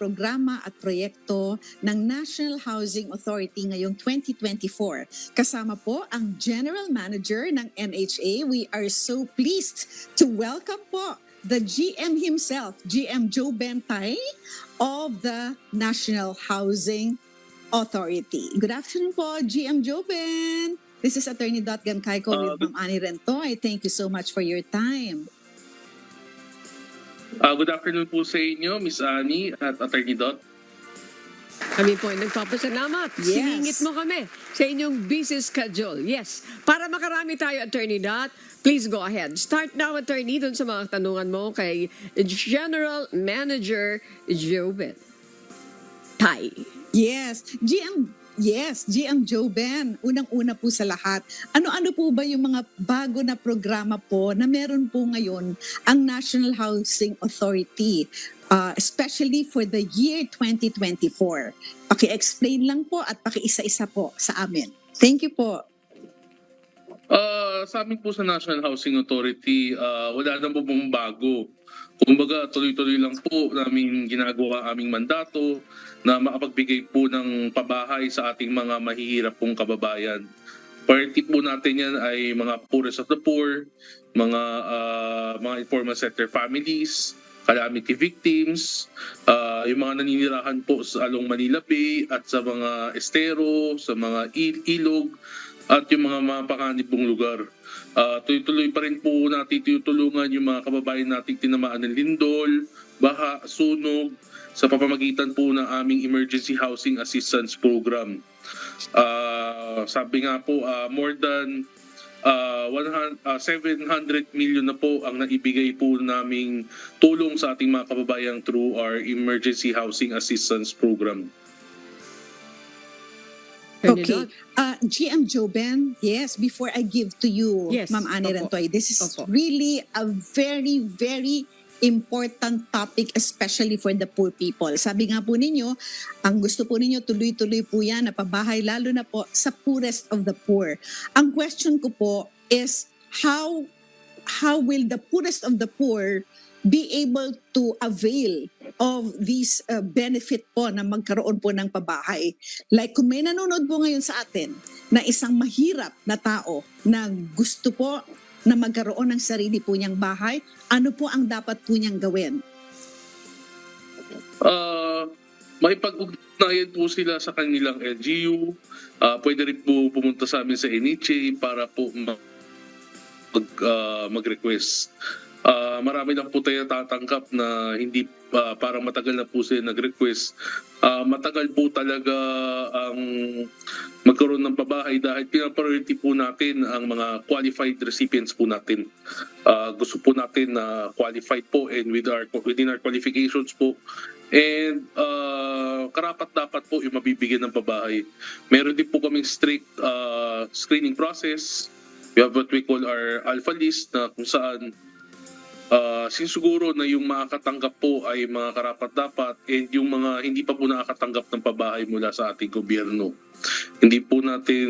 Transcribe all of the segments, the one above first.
programa at proyekto ng National Housing Authority ngayong 2024. Kasama po ang General Manager ng NHA. We are so pleased to welcome po the GM himself, GM Joe Bentay of the National Housing Authority. Good afternoon po, GM Joe Ben. This is Attorney Dot with Uh, Ma'am Ani Rentoy. Thank you so much for your time. Ah, good afternoon po sa inyo, Miss Annie at Attorney Dot. Kami po ay nagpapasalamat. Yes. Siningit mo kami sa inyong busy schedule. Yes. Para makarami tayo, Attorney Dot, please go ahead. Start now, Attorney, dun sa mga tanungan mo kay General Manager Joven. Tay. Yes, GM Yes, GM Joe Ben. Unang-una po sa lahat. Ano-ano po ba yung mga bago na programa po na meron po ngayon ang National Housing Authority, uh, especially for the year 2024? Paki-explain lang po at paki-isa-isa po sa amin. Thank you po. Ah, sa amin po sa National Housing Authority, ah, wala na po pong bago. Kumbaga, tuloy-tuloy lang po namin ginagawa aming mandato na makapagbigay po ng pabahay sa ating mga mahihirap pong kababayan. Priority po natin yan ay mga poorest of the poor, mga ah, mga informal sector families, calamity victims, ah, yung mga naninirahan po sa Along Manila Bay at sa mga estero, sa mga il- ilog, at yung mga mapanganibong lugar. Ah, tuloy-tuloy pa rin po natin tinutulungan yung mga kababayan nating tinamaan ng lindol, baha, sunog, sa papamagitan po ng aming Emergency Housing Assistance Program. Ah, sabi nga po, ah, more than ah, 100, ah, 700 million na po ang naibigay po naming tulong sa ating mga kababayan through our Emergency Housing Assistance Program. Okay. Uh, GM Joe Ben, yes, before I give to you, Yes, Ma'am Ani opo. Rentoy, this is Opo. really a very, very important topic, especially for the poor people. Sabi nga po ninyo, ang gusto po ninyo tuloy-tuloy po yan na pabahay, lalo na po sa poorest of the poor. Ang question ko po is, how how will the poorest of the poor be able to avail of this uh, benefit po na magkaroon po ng pabahay? Like kung may nanonood po ngayon sa atin na isang mahirap na tao na gusto po na magkaroon ng sarili po niyang bahay, ano po ang dapat po niyang gawin? Ah, may pag-ugnayan po sila sa kanilang LGU. Ah, pwede rin po pumunta sa amin sa NHA para po ma- mag, ah, mag-request. Ah, marami lang po tayo tatanggap na hindi ah, parang matagal na po sila nag-request. Ah, matagal po talaga ang magkaroon ng pabahay dahil pinapriority po natin ang mga qualified recipients po natin. Ah, gusto po natin na qualified po and with our within our qualifications po And uh, karapat dapat po yung mabibigyan ng pabahay. Meron din po kaming strict uh, screening process. We have what we call our alpha list na kung saan uh, sinsiguro na yung makakatanggap po ay mga karapat dapat and yung mga hindi pa po nakakatanggap ng pabahay mula sa ating gobyerno. Hindi po natin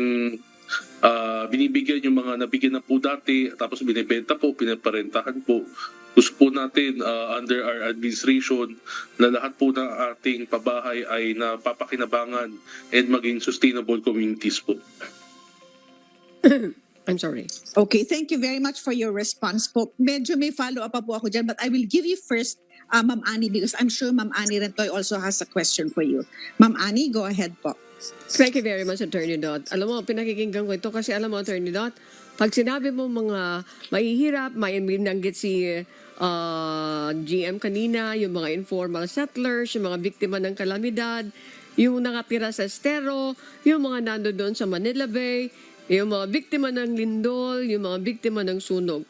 uh, binibigyan yung mga nabigyan na po dati tapos binibenta po, pinaparentahan po. Gusto po natin uh, under our administration na lahat po ng ating pabahay ay napapakinabangan and maging sustainable communities po. I'm sorry. Okay, thank you very much for your response po. Medyo may follow-up pa po ako dyan, but I will give you first, uh, Ma'am Ani, because I'm sure Ma'am Ani Rentoy also has a question for you. Ma'am Ani, go ahead po. Thank you very much, Attorney Dot. Alam mo, pinakikinggan ko ito kasi alam mo, Attorney Dot, pag sinabi mo mga mahihirap, may binanggit si ah, GM kanina, yung mga informal settlers, yung mga biktima ng kalamidad, yung nakatira sa estero, yung mga nando doon sa Manila Bay, yung mga biktima ng lindol, yung mga biktima ng sunog.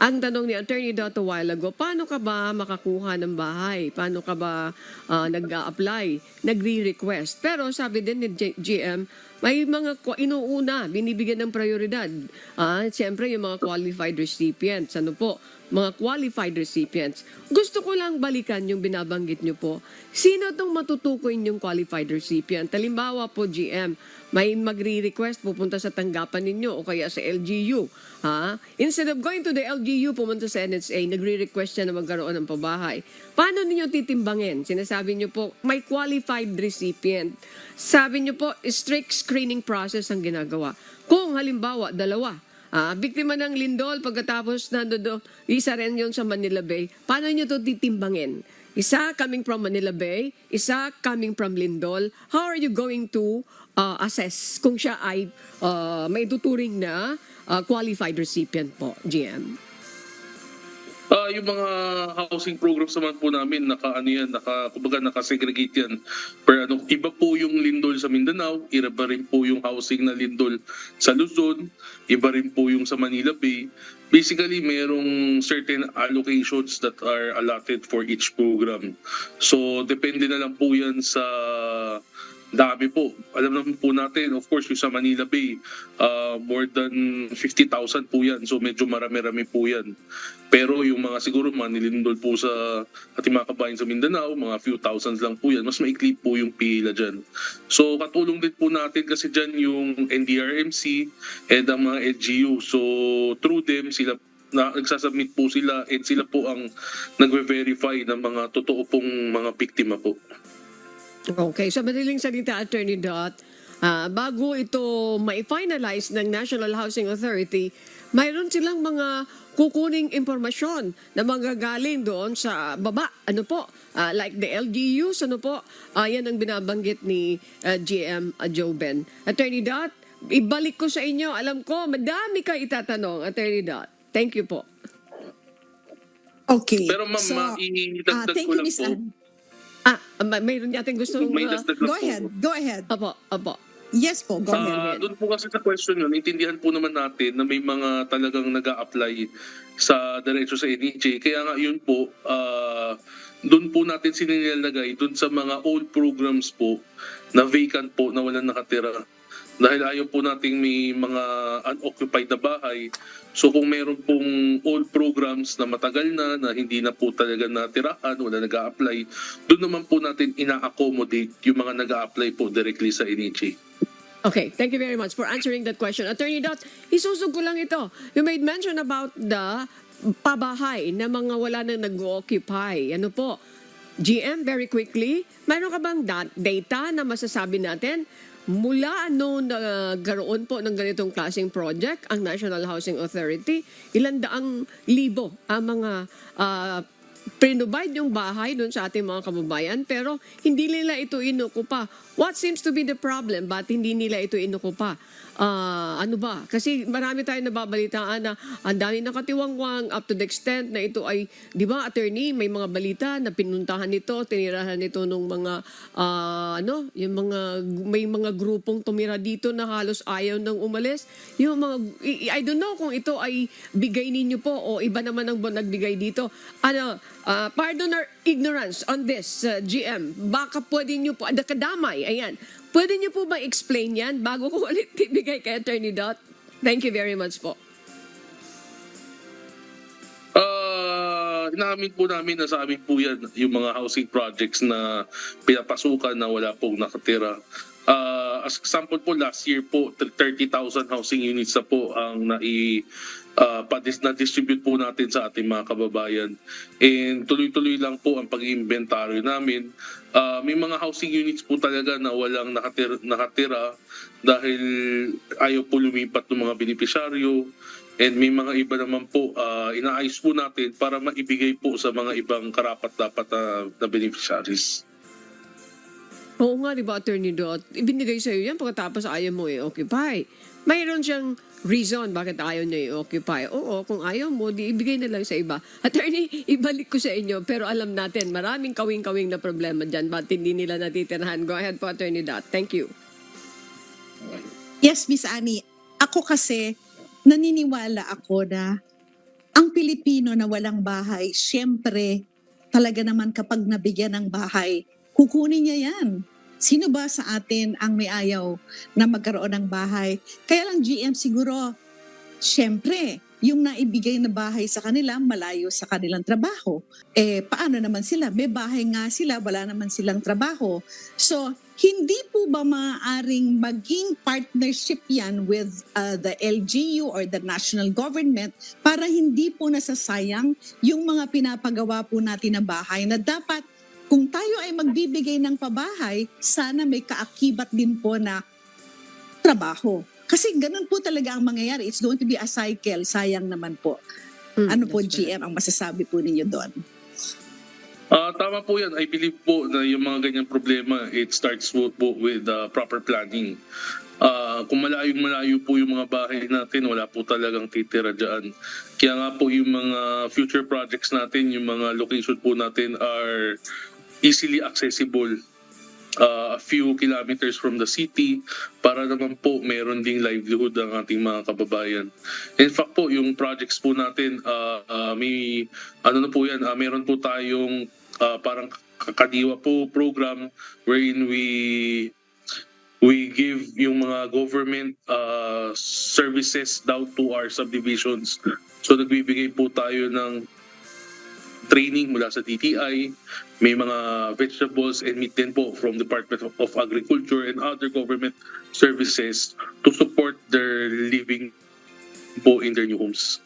Ang tanong ni Attorney Dot a while ago, paano ka ba makakuha ng bahay? Paano ka ba ah, nag-a-apply? Nagre-request? Pero sabi din ni J- GM, may mga inuuna, binibigyan ng prioridad. Ah, siyempre yung mga qualified recipients. Ano po? Mga qualified recipients. Gusto ko lang balikan yung binabanggit nyo po. Sino itong matutukoy yung qualified recipient? Halimbawa po, GM, may magre-request pupunta sa tanggapan ninyo o kaya sa LGU. Ha? Instead of going to the LGU, pumunta sa NHA, nagre-request siya na magkaroon ng pabahay. Paano ninyo titimbangin? Sinasabi niyo po, may qualified recipient. Sabi niyo po, strict screening process ang ginagawa. Kung halimbawa, dalawa, Ah, biktima ng lindol pagkatapos nandoon, isa rin yun sa Manila Bay. Paano nyo to titimbangin? Isa coming from Manila Bay, isa coming from Lindol. How are you going to uh, assess kung siya ay uh, may tuturing na uh, qualified recipient po, GM? Ah, yung mga housing programs naman po namin naka ano yan, naka kumbaga naka-segregate yan. Per ano, iba po yung lindol sa Mindanao, iba rin po yung housing na lindol sa Luzon, iba rin po yung sa Manila Bay. Basically, mayroong certain allocations that are allotted for each program. So, depende na lang po yan sa dami po. Alam naman po natin, of course, yung sa Manila Bay, uh, more than 50,000 po yan. So medyo marami-rami po yan. Pero yung mga siguro mga nilindol po sa ating mga kabayan sa Mindanao, mga few thousands lang po yan. Mas maikli po yung pila dyan. So katulong din po natin kasi dyan yung NDRMC and ang mga LGU. So through them, sila na nagsasubmit po sila and sila po ang nagve-verify ng mga totoo pong mga biktima po. Okay, sa madaling salita, Attorney Dot, ah, bago ito ma-finalize ng National Housing Authority, mayroon silang mga kukuning impormasyon na manggagaling doon sa baba. Ano po? Ah, like the LGUs, ano po? Ah, yan ang binabanggit ni ah, GM Joben. Attorney Dot, ibalik ko sa inyo. Alam ko, madami kayo itatanong, Attorney Dot. Thank you po. Okay. Pero ma'am, so, ah, maidagdag thank ko you, lang Miss po. Ah, may mayroon yating gusto May uh, dagdag lang Go po. ahead. Go ahead. Apo, apo. Yes po, go ahead. Ah, doon po kasi sa question yun, intindihan po naman natin na may mga talagang nag apply sa diretso sa NHA. Kaya nga yun po, ah, doon po natin sinilalagay doon sa mga old programs po na vacant po na walang nakatira. Dahil ayaw po nating may mga unoccupied na bahay. So kung meron pong old programs na matagal na, na hindi na po talaga natirahan, wala nag apply doon naman po natin ina-accommodate yung mga nag apply po directly sa NHA. Okay, thank you very much for answering that question. Attorney Dot, isusog ko lang ito. You made mention about the pabahay na mga wala nang nag-occupy. Ano po? GM, very quickly, mayroon ka bang dat- data na masasabi natin mula noon nagkaroon po ng ganitong klaseng project ang National Housing Authority, ilan daang libo ang mga ah, pinubide yung bahay doon sa ating mga kababayan pero hindi nila ito inukupa. What seems to be the problem? Ba't hindi nila ito inukupa? Ah, ano ba? Kasi marami tayong nababalitaan na ang dami nakatiwangwang up to the extent na ito ay, di ba, attorney, may mga balita na pinuntahan nito, tinirahan nito nung mga, ah, ano, yung mga, may mga grupong tumira dito na halos ayaw nang umalis. Yung mga, I, I don't know kung ito ay bigay ninyo po o iba naman ang nagbigay dito. Ano, ah, pardon our ignorance on this, uh, GM. Baka pwede nyo po, kadamay, ayan. Pwede nyo po ba explain yan bago ko ulit ibigay kay Attorney Dot? Thank you very much po. Ah, inamin po namin na sa amin po yan yung mga housing projects na pinapasukan na wala pong nakatira. Ah, as example po, last year po, 30,000 housing units na po ang nai ah, padis na distribute po natin sa ating mga kababayan. And tuloy-tuloy lang po ang pag-inventaryo namin. Ah, may mga housing units po talaga na walang nakatira, nakatira dahil ayaw po lumipat ng mga benepisyaryo. And may mga iba naman po, ah, inaayos po natin para maibigay po sa mga ibang karapat-dapat na, na beneficiaries. Oo nga, di ba, Attorney Dot? Ibinigay sa'yo yan pagkatapos ayaw mo i-occupy. Mayroon siyang reason bakit ayaw niya i-occupy. Oo, kung ayaw mo, di ibigay na lang sa iba. Attorney, ibalik ko sa inyo, pero alam natin, maraming kawing-kawing na problema dyan, ba't hindi nila natitirahan? Go ahead po, Attorney Dot. Thank you. Yes, Miss Annie. Ako kasi, naniniwala ako na ang Pilipino na walang bahay, syempre, talaga naman kapag nabigyan ng bahay, kukunin niya yan. Sino ba sa atin ang may ayaw na magkaroon ng bahay? Kaya lang GM siguro, syempre, yung naibigay na bahay sa kanila, malayo sa kanilang trabaho. Eh, paano naman sila? May bahay nga sila, wala naman silang trabaho. So, hindi po ba maaaring maging partnership yan with uh, the LGU or the national government para hindi po nasasayang yung mga pinapagawa po natin na bahay na dapat kung tayo ay magbibigay ng pabahay, sana may kaakibat din po na trabaho. Kasi ganun po talaga ang mangyayari. It's going to be a cycle. Sayang naman po. Mm, Ano po. GM, ang masasabi po ninyo doon? Ah, tama po yan. I believe po na yung mga ganyang problema, it starts po, po with uh, proper planning. Ah, kung malayong malayo po yung mga bahay natin, wala po talagang titira dyan. Kaya nga po yung mga future projects natin, yung mga location po natin are easily accessible uh, a few kilometers from the city para naman po meron ding livelihood ang ating mga kababayan. In fact po, yung projects po natin, uh, uh, may ano na po yan, uh, meron po tayong uh, parang kakadiwa po program wherein we we give yung mga government uh, services down to our subdivisions. So nagbibigay po tayo ng training mula sa DTI, may mga vegetables and meat din po from Department of, Agriculture and other government services to support their living po in their new homes.